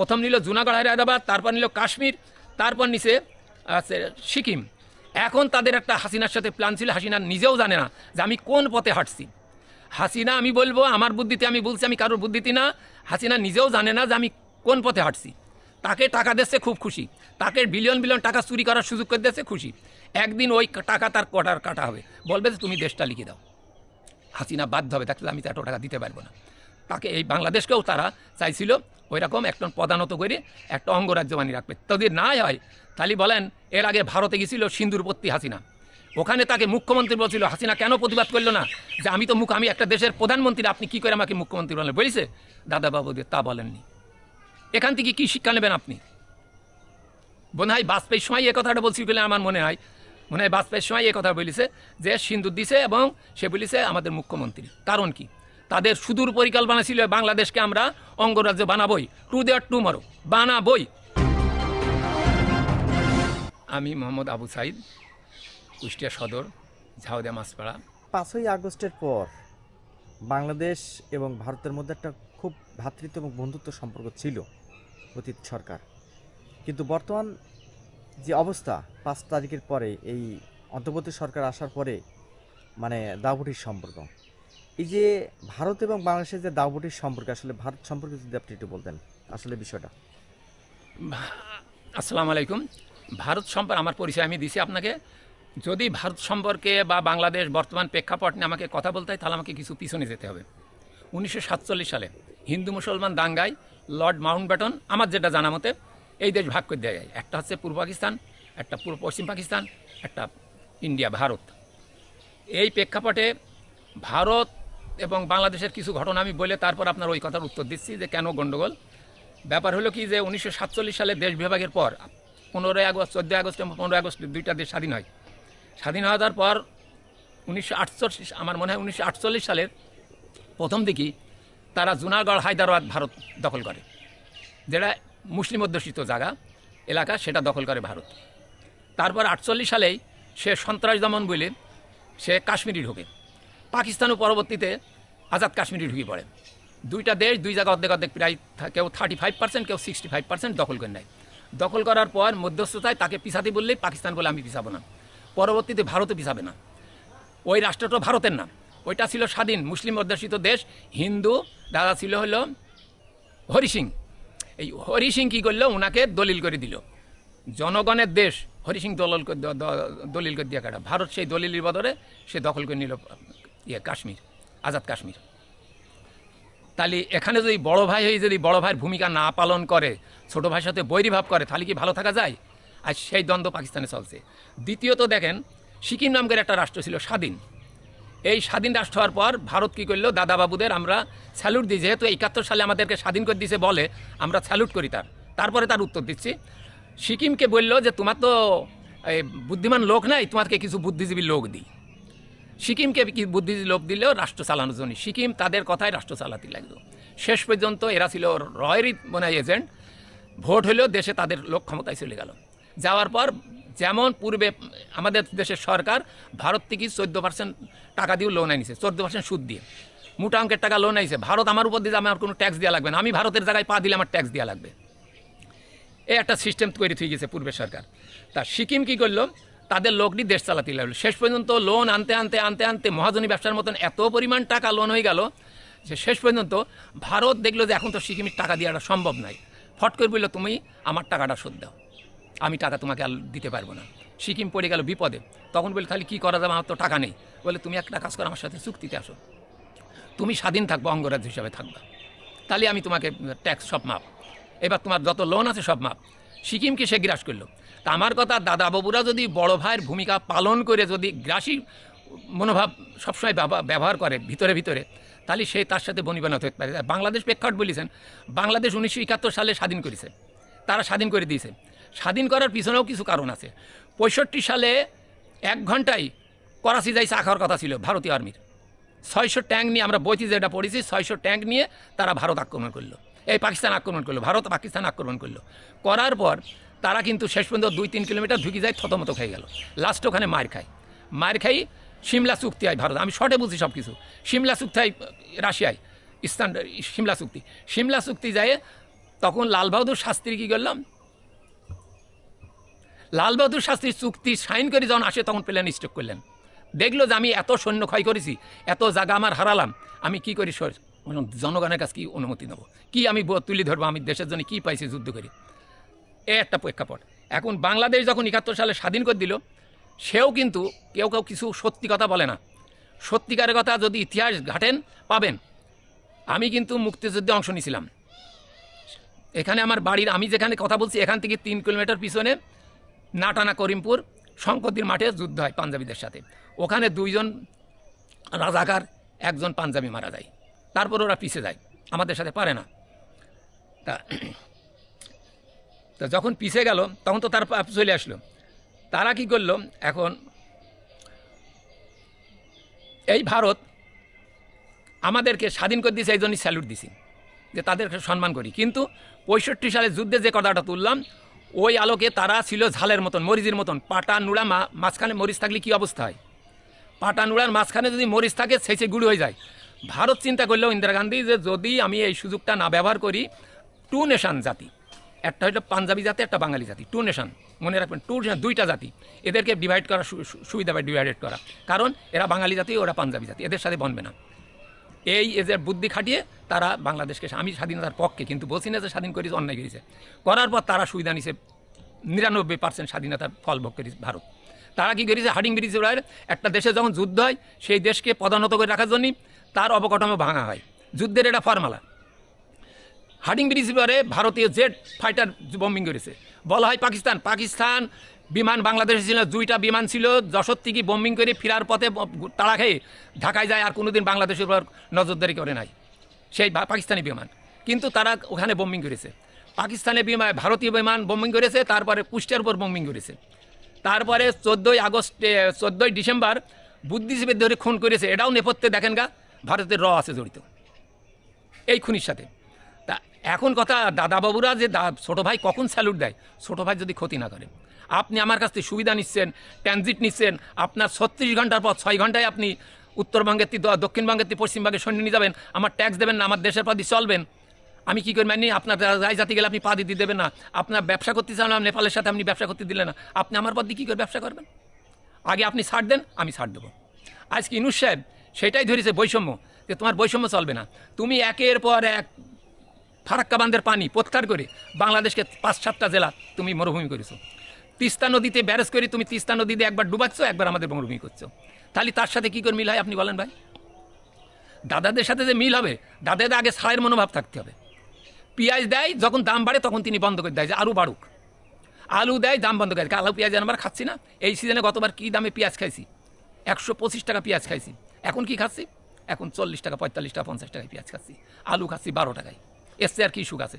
প্রথম নিল জুনাগড়, হায়দ্রাবাদ, তারপর নিল কাশ্মীর, তারপর নিছে সিকিম। এখন তাদের একটা হাসিনার সাথে প্ল্যান ছিল, হাসিনা নিজেও জানে না যে আমি কোন পথে হাঁটছি। হাসিনা, আমি বলব, আমার বুদ্ধিতে আমি বলছি, আমি কারোর বুদ্ধিতে না, হাসিনা নিজেও জানে না যে আমি কোন পথে হাঁটছি। তাকে টাকা দিচ্ছে খুব খুশি। তাকে বিলিয়ন বিলিয়ন টাকা চুরি করার সুযোগ করে দিচ্ছে খুশি। একদিন ওই টাকা তার কটার কাটা হবে। বলবে যে, তুমি দেশটা লিখে দাও। হাসিনা বাধ্য হবে। তাকে আমি তো এত টাকা দিতে পারব না। তাকে এই বাংলাদেশকেও তারা চাইছিল ওই রকম একটা প্রধানত করে একটা অঙ্গরাজ্য বানিয়ে রাখবে। যদি না হয়, তাহলে বলেন, এর আগে ভারতে গেছিল সিন্দুরপত্তি হাসিনা। ওখানে তাকে মুখ্যমন্ত্রী বলছিল, হাসিনা কেন প্রতিবাদ করল না? যে আমি তো মুখ আমি একটা দেশের প্রধানমন্ত্রী, আপনি কি করে আমাকে মুখ্যমন্ত্রী বলেন? বলেছে দাদাবাবু তা বলেননি। এখান থেকে কি শিক্ষা নেবেন আপনি? মনে হয় বাজপেয়ীর সময় এ কথাটা বলছি বলে আমার মনে হয়। মনে হয় বাজপেয়ীর সময় এ কথা বলেছে যে সিন্দুর দিছে এবং সে বলেছে আমাদের মুখ্যমন্ত্রী। কারণ কি? তাদের সুদূর পরিকল্পনা ছিল, বাংলাদেশকে আমরা অঙ্গরাজ্য বানাবই। টু দেয়ার টু মারো বানাবই। আমি মোহাম্মদ আবু সাইদ, কুষ্টিয়া সদর, ঝাউদিয়া মাছপাড়া। পাঁচই আগস্টের পর বাংলাদেশ এবং ভারতের মধ্যে একটা খুব ভ্রাতৃত্ব এবং বন্ধুত্ব সম্পর্ক ছিল অতীত সরকার। কিন্তু বর্তমান যে অবস্থা, পাঁচ তারিখের পরে এই অন্তর্বর্তী সরকার আসার পরে মানে দাওবটির সম্পর্ক। এই যে ভারত এবং বাংলাদেশের যে দাওবটির সম্পর্কে, আসলে ভারত সম্পর্কে যদি আপনি একটু বলতেন, আসলে বিষয়টা। আসসালামু আলাইকুম। ভারত সম্পর্কে আমার পরিচয় আমি দিছি আপনাকে। যদি ভারত সম্পর্কে বা বাংলাদেশ বর্তমান প্রেক্ষাপট নিয়ে আমাকে কথা বলতে হয়, তাহলে আমাকে কিছু পিছনে যেতে হবে। উনিশশো সাতচল্লিশ সালে হিন্দু মুসলমান দাঙ্গায় লর্ড মাউন্ট ব্যাটন আমার যেটা জানা মতে, এই দেশ ভাগ করে দেওয়া যায় একটা হচ্ছে পূর্ব পাকিস্তান, একটা পূর্ব পশ্চিম পাকিস্তান, একটা ইন্ডিয়া, ভারত। এই প্রেক্ষাপটে ভারত এবং বাংলাদেশের কিছু ঘটনা আমি বলে তারপর আপনার ওই কথার উত্তর দিচ্ছি যে কেন গণ্ডগোল ব্যাপার হলো কি যে উনিশশো সাতচল্লিশ সালে দেশ বিভাগের পর পনেরোই আগস্ট, চোদ্দোই আগস্ট এবং পনেরোই আগস্ট দুইটা দেশ স্বাধীন হয়। স্বাধীন হওয়ার পর উনিশশো আটচল্লিশ, আমার মনে হয় উনিশশো আটচল্লিশ সালের প্রথম দিকেই তারা জুনাগড়, হায়দ্রাবাদ, ভারত দখল করে। যেটা মুসলিম অধ্যুষিত জায়গা, এলাকা, সেটা দখল করে ভারত। তারপর আটচল্লিশ সালেই সে সন্ত্রাস দমন বলে সে কাশ্মীরি ঢোকে। পাকিস্তানও পরবর্তীতে আজাদ কাশ্মীরে ঢুকে পড়ে। দুইটা দেশ দুই জায়গা অর্ধেক অর্ধেক প্রায় কেউ থার্টি ফাইভ পার্সেন্ট কেউ সিক্সটি ফাইভ পার্সেন্ট দখল করে নেয়। দখল করার পর মধ্যস্থতায় তাকে পিছাতে বললেই পাকিস্তান বলে, আমি পিছাবো না। পরবর্তীতে ভারতও পিছাবে না। ওই রাষ্ট্রটা ভারতের না ওইটা ছিল স্বাধীন, মুসলিম অধ্যুষিত দেশ, হিন্দু, দাদা ছিল হলো হরি সিং। এই হরি সিং কী করল? ওনাকে দলিল করে দিল। জনগণের দেশ, হরি সিং দলিল করে দিয়ে কাটা। ভারত সেই দলিলের বদলে সে দখল করে নিল ইয়ে কাশ্মীর, আজাদ কাশ্মীর। তাহলে এখানে যদি বড় ভাই হয়ে যদি বড় ভাইয়ের ভূমিকা না পালন করে, ছোট ভাইয়ের সাথে বৈরীভাব করে, তাহলে কি ভালো থাকা যায়? আর সেই দ্বন্দ্ব পাকিস্তানে চলছে। দ্বিতীয়ত দেখেন, সিকিম নামকের একটা রাষ্ট্র ছিল স্বাধীন। এই স্বাধীন রাষ্ট্র হওয়ার পর ভারত কী করল? দাদাবাবুদের আমরা স্যালুট দিই। যেহেতু একাত্তর সালে আমাদেরকে স্বাধীন করে দিয়েছে বলে আমরা স্যালুট করি তার। তারপরে তার উত্তর দিচ্ছি। সিকিমকে বলল যে, তোমার তো বুদ্ধিমান লোক নাই, তোমাকে কিছু বুদ্ধিজীবী লোক দিই। সিকিমকে কি বুদ্ধিজীবী লোক দিলেও রাষ্ট্র চালানোর জন্য। সিকিম তাদের কথায় রাষ্ট্র চালাতে লাগল। শেষ পর্যন্ত এরা ছিল রয়েরই মানে এজেন্ট। ভোট হলেও দেশে তাদের লোক ক্ষমতায় চলে গেল। যাওয়ার পর যেমন পূর্বে আমাদের দেশের সরকার ভারত থেকে চোদ্দ পার্সেন্ট টাকা দিয়েও লোন আনিছে, চোদ্দ পার্সেন্ট সুদ দিয়ে। মোটা অঙ্কের টাকা লোন আইছে ভারত আমার উপর দিয়ে আমার কোনো ট্যাক্স দেওয়া লাগবে না। আমি ভারতের জায়গায় পা দিলে আমার ট্যাক্স দেওয়া লাগবে। এই একটা সিস্টেম তৈরি হয়ে গেছে পূর্বের সরকার। তা সিকিম কী করল? তাদের লোক নিয়ে দেশ চালাতে লাগল। শেষ পর্যন্ত লোন আনতে আনতে আনতে আনতে মহাজনী ব্যবসার মতন এত পরিমাণ টাকা লোন হয়ে গেল যে শেষ পর্যন্ত ভারত দেখল যে এখন তো সিকিমের টাকা দেওয়াটা সম্ভব নয়। ফট করে বলল, তুমি আমার টাকাটা শোধ দাও। আমি টাকা তোমাকে আর দিতে পারব না। সিকিম পড়ে গেল বিপদে। তখন বলি তাহলে কী করা যাবে? আমার তো টাকা নেই। বলে, তুমি একটা কাজ করো, আমার সাথে চুক্তিতে আসো। তুমি স্বাধীন থাকব, অঙ্গরাজ্য হিসাবে থাকবা। তাহলে আমি তোমাকে ট্যাক্স সব মাপ। এবার তোমার যত লোন আছে সব মাপ। সিকিমকে সে গ্রাস করল। তা আমার কথা দাদা বাবুরা যদি বড় ভাইয়ের ভূমিকা পালন করে যদি গ্রাসী মনোভাব সবসময় ব্যবহার- করে ভিতরে ভিতরে, তাহলে সে তার সাথে বনিবানত হতে পারে। বাংলাদেশ প্রেক্ষাপট বলেছেন, বাংলাদেশ উনিশশো একাত্তর সালে স্বাধীন করেছে। তারা স্বাধীন করে দিয়েছে। স্বাধীন করার পিছনেও কিছু কারণ আছে। পঁয়ষট্টি সালে এক ঘন্টায় করাচি যাই চা খাওয়ার কথা ছিল ভারতীয় আর্মির। ছয়শো ট্যাঙ্ক নিয়ে আমরা বইতে যেটা পড়েছি, ছয়শো ট্যাঙ্ক নিয়ে তারা ভারত আক্রমণ করল। এই পাকিস্তান আক্রমণ করল, ভারত পাকিস্তান আক্রমণ করল। করার পর তারা কিন্তু শেষ পর্যন্ত দুই তিন কিলোমিটার ঢুকে যায় থতমত খেয়ে গেল। লাস্ট ওখানে মার খায়। মার খাই সিমলা চুক্তি হয় ভারত। আমি শর্টে বুঝি সব কিছু সিমলা চুক্তি হয় রাশিয়ায়। ইস্তান সিমলা চুক্তি। সিমলা চুক্তি যায়, তখন লাল বাহাদুর শাস্ত্রী কী করলাম? লাল বাহাদুর শাস্ত্রী চুক্তি সাইন করে যখন আসে, তখন প্লেন স্টক করলেন। দেখল যে আমি এত সৈন্য ক্ষয় করেছি, এত জায়গা আমার হারালাম, আমি কি করি? জনগণের কাছে কি অনুমতি নেব? কি আমি তুলে ধরবো? আমি দেশের জন্য কি পাইছি যুদ্ধ করে? এ একটা প্রেক্ষাপট। এখন বাংলাদেশ যখন একাত্তর সালে স্বাধীন করে দিল, সেও কিন্তু কেউ কেউ কিছু সত্যি কথা বলে না। সত্যিকারের কথা যদি ইতিহাস ঘাটেন, পাবেন। আমি কিন্তু মুক্তিযুদ্ধে অংশ নিয়েছিলাম। এখানে আমার বাড়ির, আমি যেখানে কথা বলছি, এখান থেকে তিন কিলোমিটার পিছনে নাটানা করিমপুর, শঙ্করদির মাঠে যুদ্ধ হয় পাঞ্জাবিদের সাথে। ওখানে দুইজন রাজাকার, একজন পাঞ্জাবি মারা যায়। তারপর ওরা পিছে যায়। আমাদের সাথে পারে না। তা তা যখন পিছে গেল, তখন তো তার চলে আসলো। তারা কি করল, এখন এই ভারত আমাদেরকে স্বাধীন করে দিয়েছে, এই জন্যই স্যালুট দিছি, যে তাদেরকে সম্মান করি। কিন্তু পঁয়ষট্টি সালে যুদ্ধে যে কথাটা তুললাম, ওই আলোকে তারা ছিল ঝালের মতন, মরিচের মতন। পাটা, নুড়া, মা, মাঝখানে মরিচ থাকলে কী অবস্থা হয়? পাটা, নুড়ার মাঝখানে যদি মরিচ থাকে ছেঁচে গুঁড়ো হয়ে যায়। ভারত চিন্তা করলেও ইন্দিরা গান্ধী যে যদি আমি এই সুযোগটা না ব্যবহার করি, টু নেশান জাতি একটা হলো পাঞ্জাবি জাতি, একটা বাঙালি জাতি। টু নেশন মনে রাখবেন টু নেশান দুইটা জাতি। এদেরকে ডিভাইড করা সুবিধা পায় ডিভাইডেড করা। কারণ এরা বাঙালি জাতি, ওরা পাঞ্জাবি জাতি, এদের সাথে বনবে না। এই এদের বুদ্ধি খাটিয়ে তারা বাংলাদেশকে আমি স্বাধীনতার পক্ষে, কিন্তু বলছি না যে স্বাধীন করেছে, অন্যায় করেছে। করার পর তারা সুবিধা নিছে, নিরানব্বই পার্সেন্ট স্বাধীনতার ফল ভোগ করেছে ভারত। তারা কি করেছে? হাডিং ব্রিজ একটা দেশে যখন যুদ্ধ হয়, সেই দেশকে পদানত করে রাখার জন্যই তার অবকাঠামো ভাঙা হয়। যুদ্ধের এটা ফর্মালা হাডিং ব্রিজ পরে ভারতীয় জেট ফাইটার বম্বিং করেছে। বলা হয় পাকিস্তান। পাকিস্তান বিমান বাংলাদেশে ছিল, দুইটা বিমান ছিল যশোর থেকে বম্বিং করে ফেরার পথে তাড়া খেয়ে ঢাকায় যায় আর কোনোদিন বাংলাদেশের উপর নজরদারি করে নাই। সেই পাকিস্তানি বিমান। কিন্তু তারা ওখানে বম্বিং করেছে। পাকিস্তানের বিমান ভারতীয় বিমান বম্বিং করেছে, তারপরে কুষ্টিয়ার উপর বম্বিং করেছে। তারপরে চোদ্দোই আগস্ট, চোদ্দোই ডিসেম্বর বুদ্ধিজীবীর ধরে খুন করেছে। এটাও নেপথ্যে দেখেন গা, ভারতের র আছে জড়িত। এই খুনির সাথে। এখন কথা দাদাবাবুরা যে ছোটো ভাই কখন স্যালুট দেয়? ছোটো ভাই যদি ক্ষতি না করে। আপনি আমার কাছ থেকে সুবিধা নিচ্ছেন ট্রানজিট নিচ্ছেন, আপনার ছত্রিশ ঘণ্টার পর ছয় ঘন্টায় আপনি উত্তরবঙ্গের দক্ষিণবঙ্গের পশ্চিমবঙ্গে সৈন্য নিয়ে যাবেন, আমার ট্যাক্স দেবেন না, আমার দেশের প্রতি চলবেন। আমি কী করি মানে? আপনার রায় জাতি গেলে আপনি পা দিতে দেবেন না। আপনার ব্যবসা করতে চান না নেপালের সাথে আপনি ব্যবসা করতে দিলেন না। আপনি আমার পদ দিয়ে কী করে ব্যবসা করবেন? আগে আপনি ছাড় দেন, আমি ছাড় দেবো। আজকে ইনুস সাহেব, সেটাই ধরেছে বৈষম্য, যে তোমার বৈষম্য চলবে না। তুমি একের পর এক ফারাক্কা বান্ধের পানি প্রত্যাহার করে বাংলাদেশকে পাঁচ সাতটা জেলা তুমি মরুভূমি করেছ। তিস্তা নদীতে ব্যারেজ করে তুমি তিস্তা নদীতে একবার ডুবাচ্ছ, একবার আমাদের মরুভূমি করছ। তাহলে তার সাথে কী করে মিল হয় আপনি বলেন ভাই? দাদাদের সাথে যে মিল হবে, দাদাদের আগে ছাড়ের মনোভাব থাকতে হবে। পেঁয়াজ দেয়, যখন দাম বাড়ে তখন তিনি বন্ধ করে দেয় যে আরও বাড়ুক। আলু দেয়, দাম বন্ধ করে। আলু পেঁয়াজ আমরা খাচ্ছি না? এই সিজনে গতবার কী দামে পেঁয়াজ খাইছি? একশো পঁচিশ টাকা পেঁয়াজ খাইছি। এখন কি খাচ্ছি? এখন চল্লিশ টাকা, পঁয়তাল্লিশ টাকা, পঞ্চাশ টাকায় পেঁয়াজ খাচ্ছি। আলু খাচ্ছি বারো টাকায়। এসছে আর কি সুখ আছে।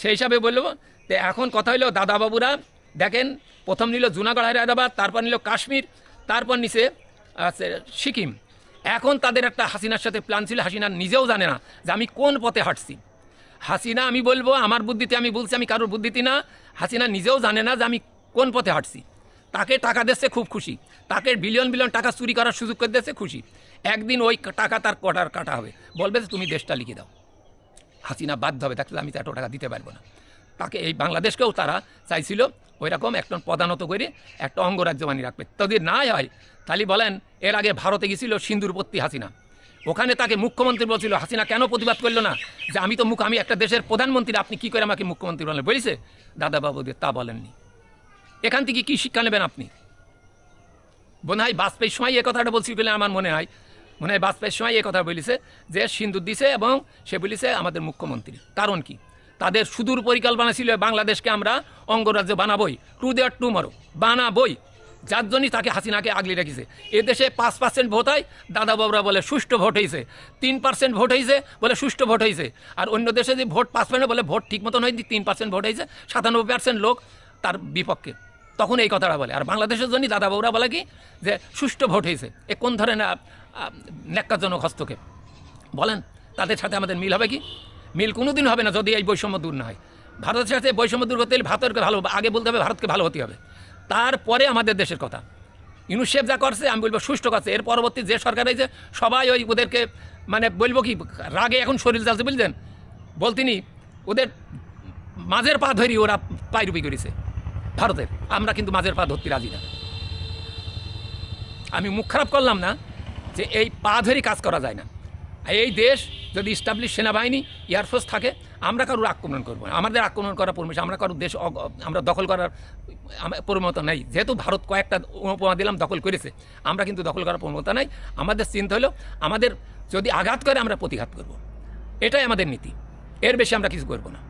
সেই হিসাবে বলল যে এখন কথা হইল দাদাবাবুরা, দেখেন, প্রথম নিল জুনাগড়, হায়দ্রাবাদ, তারপর নিল কাশ্মীর, তারপর নিচে আছে সিকিম। এখন তাদের একটা হাসিনার সাথে প্ল্যান ছিল, হাসিনা নিজেও জানে না যে আমি কোন পথে হাঁটছি। হাসিনা, আমি বলব, আমার বুদ্ধিতে আমি বলছি, আমি কারোর বুদ্ধিতে না, হাসিনা নিজেও জানে না যে আমি কোন পথে হাঁটছি। তাকে টাকা দিচ্ছে খুব খুশি। তাকে বিলিয়ন বিলিয়ন টাকা চুরি করার সুযোগ করে দিচ্ছে খুশি। একদিন ওই টাকা তার কটার কাটা হবে। বলবে যে, তুমি দেশটা লিখে দাও। হাসিনা বাধ্য হবে, তাকে আমি তো এত টাকা দিতে পারব না। তাকে এই বাংলাদেশকেও তারা চাইছিল ওই রকম একটা প্রধানত করে একটা অঙ্গরাজ্য বানিয়ে রাখবে। যদি না হয়, তাহলে বলেন, এর আগে ভারতে গেছিল সিন্দুরপত্তি হাসিনা। ওখানে তাকে মুখ্যমন্ত্রী বলছিল, হাসিনা কেন প্রতিবাদ করল না? যে আমি তো মুখ, আমি একটা দেশের প্রধানমন্ত্রী, আপনি কি করে আমাকে মুখ্যমন্ত্রী বলেন? বলেছে, দাদাবাবুদের তা বলেননি। এখান থেকে কি শিক্ষা নেবেন আপনি? মনে হয় বাজপেয়ীর সময় এ কথাটা বলছি বলে আমার মনে হয় মনে হয় বাজপেয়ীর সময় এই কথা বলেছে যে সিন্দুর দিছে এবং সে বলেছে আমাদের মুখ্যমন্ত্রী। কারণ কি? তাদের সুদূর পরিকল্পনা ছিল বাংলাদেশকে আমরা অঙ্গরাজ্য বানাবই, টু দেয়ার টু মারো বানাবই। যার জন্যই তাকে হাসিনাকে আগলে রেখেছে। এদেশে পাঁচ পার্সেন্ট ভোট হয়, দাদা বাবুরা বলে সুষ্ঠু ভোট হয়েছে তিন পার্সেন্ট ভোট হয়েছে বলে সুষ্ঠু ভোট হয়েছে আর অন্য দেশে যে ভোট পাঁচ পার্সেন্ট বলে ভোট ঠিক মতন হয়নি তিন পার্সেন্ট ভোট হয়েছে সাতানব্বই পার্সেন্ট লোক তার বিপক্ষে। তখন এই কথাটা বলে। আর বাংলাদেশের জন্য দাদা বাবুরা বলে কি? যে সুষ্ঠু ভোট হয়েছে এ কোন ধরনের আহ, হস্তক্ষেপ। বলেন তাদের সাথে আমাদের মিল হবে কি? মিল কোনোদিন হবে না যদি এই বৈষম্য দূর না হয়। ভারতের সাথে বৈষম্য দূর করতে হলে ভারতকে ভালো আগে বলতে হবে ভারতকে ভালো হতে হবে। তারপরে আমাদের দেশের কথা। ইউনিসেফ যা করছে আমি বলব সুষ্ঠু করছে। এর পরবর্তী যে সরকার হয়েছে সবাই ওই ওদেরকে মানে বলব কি রাগে এখন শরীর চালছে বুঝলেন? বলতিনি ওদের মাঝের পা ধরি ওরা পাইরুপি করেছে ভারতের। আমরা কিন্তু মাঝের পা ধরতে রাজি না। আমি মুখ খারাপ করলাম না যে এই পা ধরে কাজ করা যায় না। এই দেশ যদি ইস্টাবলিশ সেনাবাহিনী এয়ারফোর্স থাকে, আমরা কারোর আক্রমণ করব না। আমাদের আক্রমণ করার পরমিশন আমরা কারোর দেশ আমরা দখল করার প্রবণতা নেই। যেহেতু ভারত কয়েকটা উপমা দিলাম, দখল করেছে, আমরা কিন্তু দখল করার প্রবণতা নাই। আমাদের চিন্তা হলো, আমাদের যদি আঘাত করে, আমরা প্রতিঘাত করব। এটাই আমাদের নীতি। এর বেশি আমরা কিছু করব না।